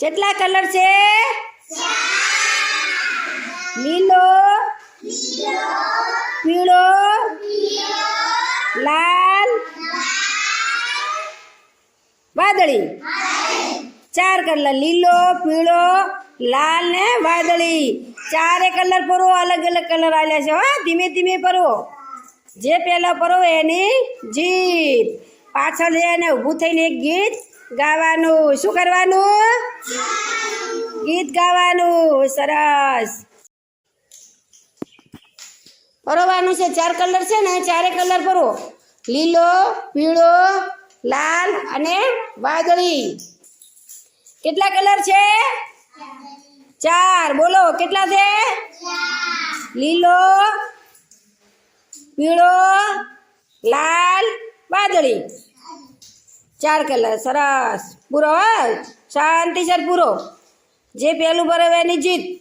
કેટલા કલર છે? લીલો, પીળો, લાલ, વાદળી. ચાર કલર, લીલો, પીળો, લાલ ને વાદળી. ચારે કલર પરો, અલગ અલગ કલર આવ્યા છે, હા. ધીમે ધીમે પરો. જે પહેલો પરો એની જીત. પાછળ જઈને ઊભું થઈને એક ગીત ગાવાનું. શું કરવાનું? ગીત ગાવાનું. સરસ. ભરવાનું છે. ચાર કલર છે ને ચારે કલર ભરો લીલો, પીળો, લાલ અને વાદળી. કેટલા કલર છે? ચાર. બોલો, કેટલા છે? લીલો, પીળો, લાલ, વાદળી. ચાર કલર સરસ. પૂરો શાંતિ શાંતિસર પૂરો. જે પહેલું ભરાવે એની જીત.